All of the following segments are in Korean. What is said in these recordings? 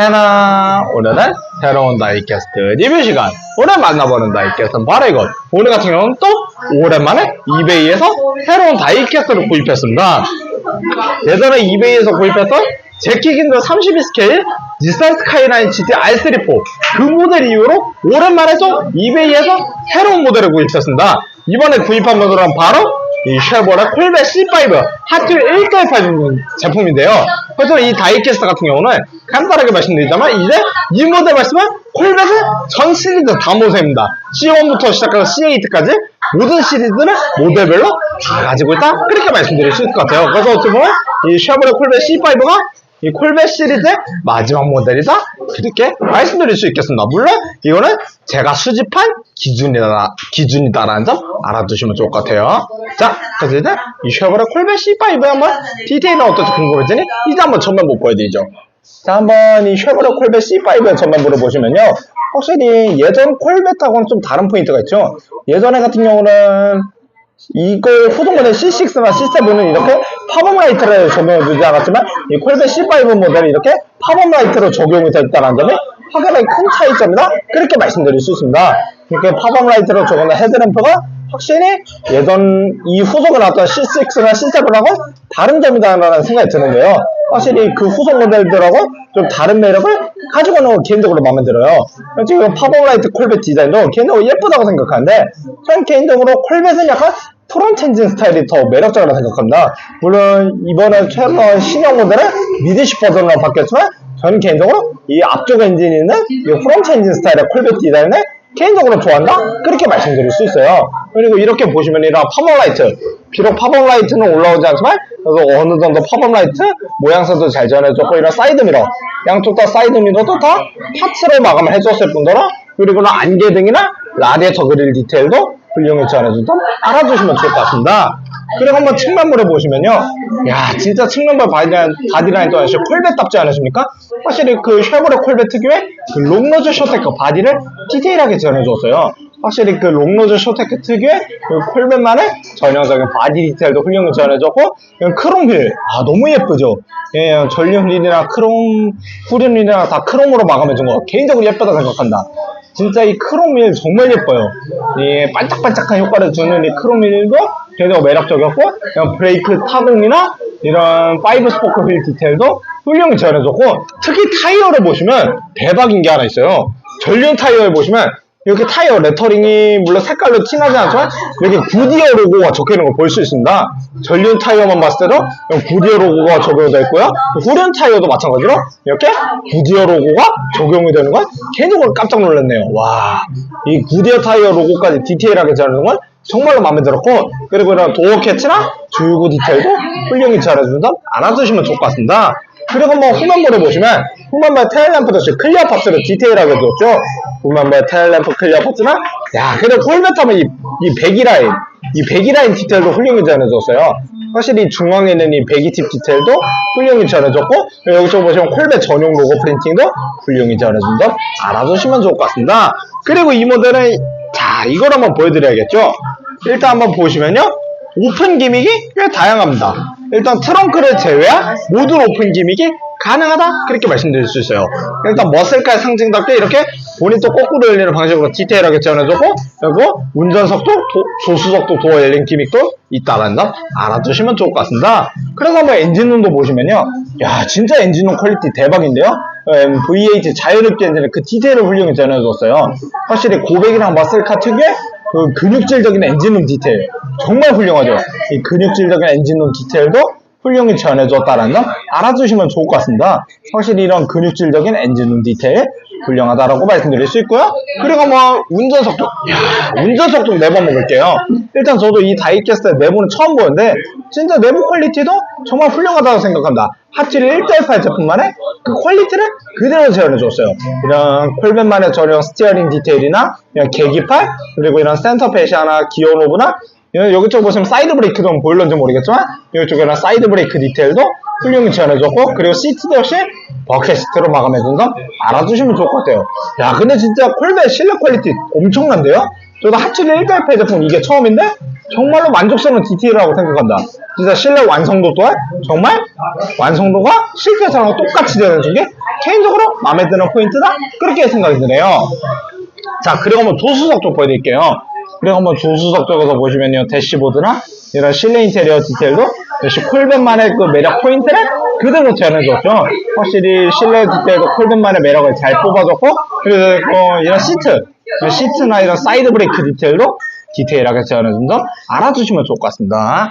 해나 오늘은 새로운 다이캐스트 리뷰 시간. 오늘 만나보는 다이캐스트는 바로 이것 오늘 같은 경우는 또 오랜만에 이베이에서 새로운 다이캐스트를 구입했습니다. 예전에 이베이에서 구입했던 제키긴드 32 스케일 니산 스카이라인 GT R34 그 모델 이후로 오랜만에 또 이베이에서 새로운 모델을 구입했습니다. 이번에 구입한 모델은 바로 이 쉐보레 콜베 C5 핫휠 1.8 제품인데요. 그래서 이 다이캐스트 같은 경우는 간단하게 말씀드리자면 이제 이 모델 말씀은 콜벳의 전 시리즈 다 모습입니다. C1부터 시작해서 C8까지 모든 시리즈를 모델별로 다 가지고 있다. 그렇게 말씀드릴 수 있을 것 같아요. 그래서 어떻게 보면 이 쉐보레 콜벳 C5가 이 콜벳 시리즈의 마지막 모델이다 그렇게 말씀드릴 수 있겠습니다. 물론 이거는 제가 수집한 기준이다 기준이다라는 점 알아두시면 좋을 것 같아요. 자, 그래서 이제 이 쉐보레 콜벳 C5에 한번 디테일은 어떨지 궁금해지니 이제 한번 전면부 보여드리죠. 자, 한번 이 쉐보레 콜벳 C5의 전면부를 보시면요. 확실히 예전 콜벳하고는 좀 다른 포인트가 있죠. 예전에 같은 경우는 이걸 후속 모델 C6나 C7은 이렇게 팝업 라이트를 적용해 주지 않았지만 이 콜벳 C5 모델이 이렇게 팝업 라이트로 적용이 됐다는 점이 확연하게 큰 차이점이다. 그렇게 말씀드릴 수 있습니다. 이렇게 팝업 라이트로 적용한 헤드램프가 확실히 예전 이 후속에 나왔던 C6나 C7하고 다른 점이다라는 생각이 드는데요 확실히 그 후속 모델들하고 좀 다른 매력을 가지고 있는 거 개인적으로 마음에 들어요. 지금 팝업라이트 콜벳 디자인도 개인적으로 예쁘다고 생각하는데 저는 개인적으로 콜벳은 약간 엔진 스타일이 더 매력적이라고 생각합니다. 물론 이번에 최근 신형 모델은 미드십 버전으로 바뀌었지만 저는 개인적으로 이 앞쪽 엔진이 있는 이 프론트 엔진 스타일의 콜벳 디자인을 개인적으로 좋아한다? 그렇게 말씀드릴 수 있어요. 그리고 이렇게 보시면 이런 팝업라이트 비록 팝업라이트는 올라오지 않지만 그래도 어느 정도 팝업라이트 모양새도 잘 전해줬고 이런 사이드미러 양쪽 다 사이드미러도 다 파츠로 마감을 해줬을 뿐더러 그리고는 안개 등이나 라디에이터 그릴 디테일도 훌륭히 전해준다 알아두시면 좋을 것 같습니다. 그리고 한번 측면부를 보시면요. 야, 진짜 측면부 바디라인, 바디라인 또한 콜벳답지 않으십니까? 확실히 그 쉐보레 콜벳 특유의 그 롱노즈 쇼테크 바디를 디테일하게 전해줬어요. 확실히 그 롱노즈 쇼테크 특유의 그 콜벳만의 전형적인 바디 디테일도 훌륭히 전해줬고, 이건 크롬 휠. 아, 너무 예쁘죠? 예, 전륜 휠이나 크롬, 후륜 휠이나 다 크롬으로 마감해준 거 개인적으로 예쁘다 생각한다. 진짜 이 크롬휠 정말 예뻐요. 이 반짝반짝한 효과를 주는 이 크롬휠도 굉장히 매력적이었고, 브레이크 타공이나 이런 5 스포크 휠 디테일도 훌륭히 전해줬고, 특히 타이어를 보시면 대박인 게 하나 있어요. 전륜 타이어에 보시면 이렇게 타이어 레터링이 물론 색깔로 티나지 않지만 이렇게 구디어 로고가 적혀 있는 걸 볼 수 있습니다. 전륜 타이어만 봤을 때도 구디어 로고가 적용되어 있고요. 후륜 타이어도 마찬가지로 이렇게 구디어 로고가 적용이 되는 건 개인적으로 깜짝 놀랐네요. 와, 이 구디어 타이어 로고까지 디테일하게 잘하는 건 정말로 마음에 들었고 그리고 이런 도어 캐치나 줄구 디테일도 훌륭히 잘해준다 알아두시면 좋을 것 같습니다. 그리고 뭐 후면부를 보시면 후면부의 테일 램프도 지금 클리어 파츠를 디테일하게 줬죠. 후면부의 테일 램프 클리어 파츠나 야 그리고 콜벳하면 이, 이 배기 라인 이 배기 라인 디테일도 훌륭히 전해줬어요. 확실히 중앙에 있는 이 배기 팁 디테일도 훌륭히 전해줬고 여기서 보시면 콜벳 전용 로고 프린팅도 훌륭히 전해준다 알아두시면 좋을 것 같습니다. 그리고 이 모델은 자 이걸 한번 보여드려야겠죠. 일단 한번 보시면요. 오픈 기믹이 꽤 다양합니다. 일단 트렁크를 제외한 모든 오픈 기믹이 가능하다 그렇게 말씀드릴 수 있어요. 일단 머슬카 상징답게 이렇게 본인도 거꾸로 열리는 방식으로 디테일하게 전해줬고 그리고 운전석도 도- 조수석도 도어 열린 기믹도 있다는 점 알아두시면 좋을 것 같습니다. 그래서 한번 엔진룸도 보시면요. 야 진짜 엔진룸 퀄리티 대박인데요. 음, V8 자유롭게 엔진의 그 디테일을 훌륭히 전해줬어요. 확실히 고백이랑 머슬카 특유의 그 근육질적인 엔진룸 디테일 정말 훌륭하죠. 이 근육질적인 엔진룸 디테일도 훌륭히 전해줬다는 점 알아두시면 좋을 것 같습니다. 확실히 이런 근육질적인 엔진룸 디테일 훌륭하다라고 말씀드릴 수 있고요. 그리고 뭐 운전석도 야, 운전석도 내번 먹을게요. 일단 저도 이 다이캐스트 내부는 처음 보는데 진짜 내부 퀄리티도 정말 훌륭하다고 생각합니다. 핫질 1.8 제품만의 그 퀄리티를 그대로 재현해줬어요. 이런 콜벤만의 전용 스티어링 디테일이나 이런 계기판 그리고 이런 센터 페시아나 기어 노브나 예, 여기쪽 보시면 사이드 브레이크도 보일런지 모르겠지만 이쪽에는 사이드 브레이크 디테일도 훌륭히 지원해줬고 그리고 시트도 역시 버켓 시트로 마감해준 점 알아두시면 좋을 것 같아요 야 근데 진짜 콜벳 실내 퀄리티 엄청난데요? 저도 하츠리 1.8 제품 이게 처음인데 정말로 만족스러운 디테일이라고 생각한다. 진짜 실내 완성도 또한 정말 완성도가 실제처럼 똑같이 되어준 게 개인적으로 마음에 드는 포인트다? 그렇게 생각이 드네요. 자 그리고 한번 조수석 쪽 보여드릴게요. 그리고 한번 조수석 쪽에서 보시면요. 대시보드나 이런 실내 인테리어 디테일도 역시 콜벤만의 그 매력 포인트를 그대로 재현해줬죠. 확실히 실내 디테일도 콜벤만의 매력을 잘 뽑아줬고 그리고 어, 이런 시트 시트나 이런 사이드 브레이크 디테일도 디테일하게 재현해준 점 알아두시면 좋을 것 같습니다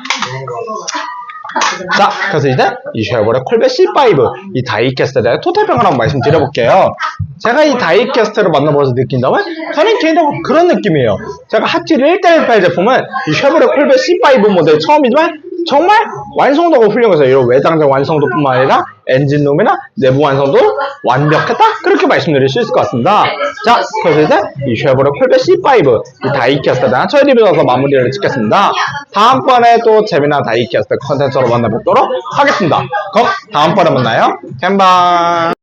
자, 그래서 이제 이 쉐보레 콜벳 C5 이 다이캐스트에 대해 토탈평을 한번 말씀드려볼게요. 제가 이 다이캐스트를 만나보면서 느낀다면 저는 개인적으로 그런 느낌이에요. 제가 핫질 1대18 제품은 이 쉐보레 콜벳 C5 모델 처음이지만 정말 완성도가 훌륭해서 이런 외장적 완성도뿐만 아니라 엔진룸이나 내부 완성도 완벽했다 그렇게 말씀드릴 수 있을 것 같습니다. 자, 그래서 이제 이 쉐보레 콜벳 C5 이 다이캐스트에 대한 저희 리뷰에서 마무리를 짓겠습니다. 다음번에 또 재미난 다이캐스트 컨텐츠로 만나뵙도록 하겠습니다. 그럼 다음번에 만나요. 캔바